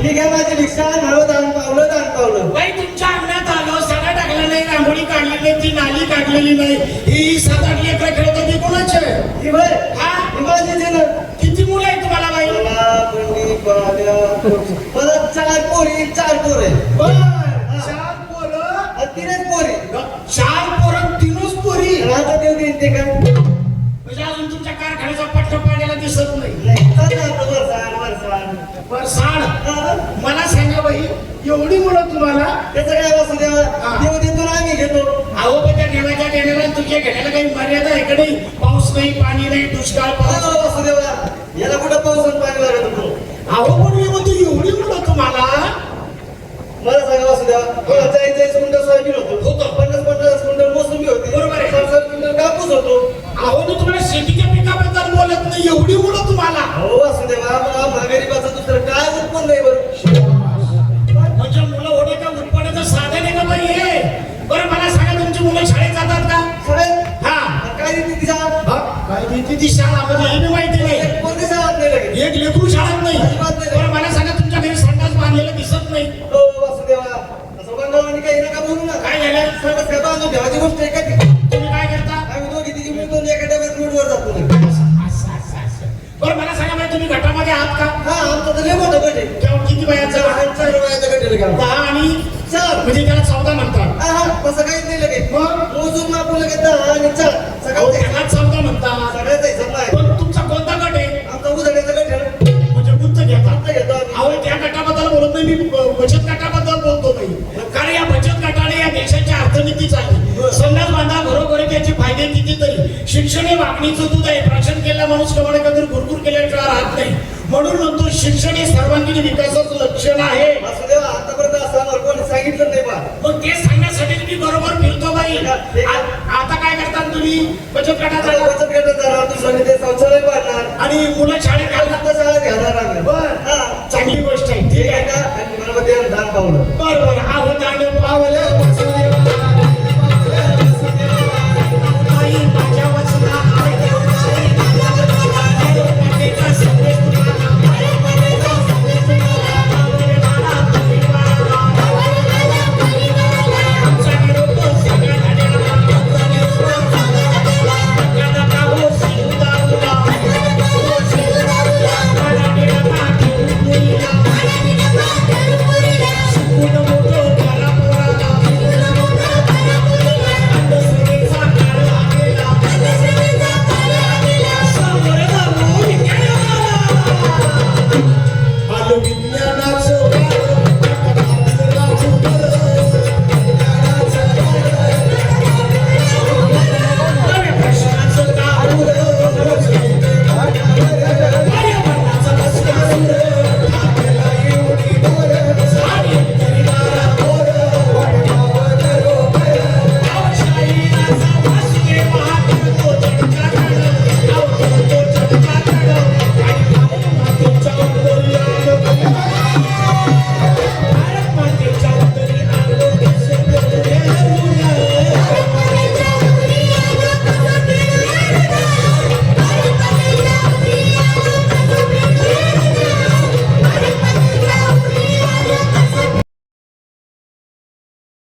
मी काय माझी भिक्षा घडवत आणून पावलं पावलं? बाई तुमच्या टाकलेली नाही. ही सात आठ लेकरं खेळत होती कोणाचे? किती मुलं आहेत तुम्हाला बाई? पाल्या मला चार पोरी चार पोरे. चार पोरं? तीनच पोरी. चार पोरं तीनच पोरी? आता देऊ देईन ते काय. म्हणजे अजून तुमच्या कारखान्याचा पट्ट पाडायला दिसत नाही. मला सांगा बाई एवढी मुलं तुम्हाला? त्याचं काय वासू देवा. देऊ देतो ना आम्ही घेतो अहो पण त्या देवाच्या देण्याला काही मर्यादा आहे का नाही? पाऊस नाही पाणी नाही दुष्काळ पाऊस भीती ती शाळा म्हणजे हे बी माहिती नाही कोणती शाळा नाही एक लेकरू शाळेत नाही. बरं मला सांगा तुमच्या घरी संडास बांधलेलं दिसत नाही. हो वासुदेवा. असं बंगावानी काही नका बोलू ना. काय झालं? ठेवायची गोष्ट आहे का? तुम्ही काय करता? आम्ही दोघी तिघी मिळून एका डब्यात रोडवर जातो. बरं मला सांगा बाई तुम्ही गटामध्ये आहात का? हा आमचा तर लय मोठा गट आहे. तेव्हा किती वयाचा. दहा आणि चार. म्हणजे त्याला चौदा म्हणतात. तसं काहीच नाही लगे मग मोजून मापून लगे दहा आणि चार. अहो, सगळ्याचा त्याला चौदा म्हणतात सगळ्याचा हिसाब आहे पण तुमचा कोणता गट आहे? आमचा उजळण्याचा गट आहे ना. म्हणजे गुंत घेतात आमचा घेतो आम्ही अहो त्या गटाबद्दल बोलत नाही मी ब- बचत गटाबद्दल बोलतो नाही. कारण या बचत गटाने या देशाची अर्थनीती चालली संडास बांधा घरोघरी त्याचे फायदे कितीतरी. शिक्षण हे वागणीचं दूध आहे. प्राशन केलेला माणूस कमाने कधी गुरगुर केल्याशिवाय राहत नाही. म्हणून म्हणतो शिक्षण हे सर्वांगीण विकासाचं लक्षण आहे. आतापर्यंत आम्हाला कोणी सांगितलं नाही बा. मग ते सांगण्यासाठी मी बरोबर फिरतो बाई. आता काय करतात तुम्ही? बचत आता गटाचा बचत गटात जाणार दुसऱ्याने ते शौचालय बांधणार आणि मुलं शाळेत घालतात शाळा घालणार. आम्ही. बर. हा चांगली गोष्ट आहे. ठीक आहे का? आणि मला ते दान पावलं. बर.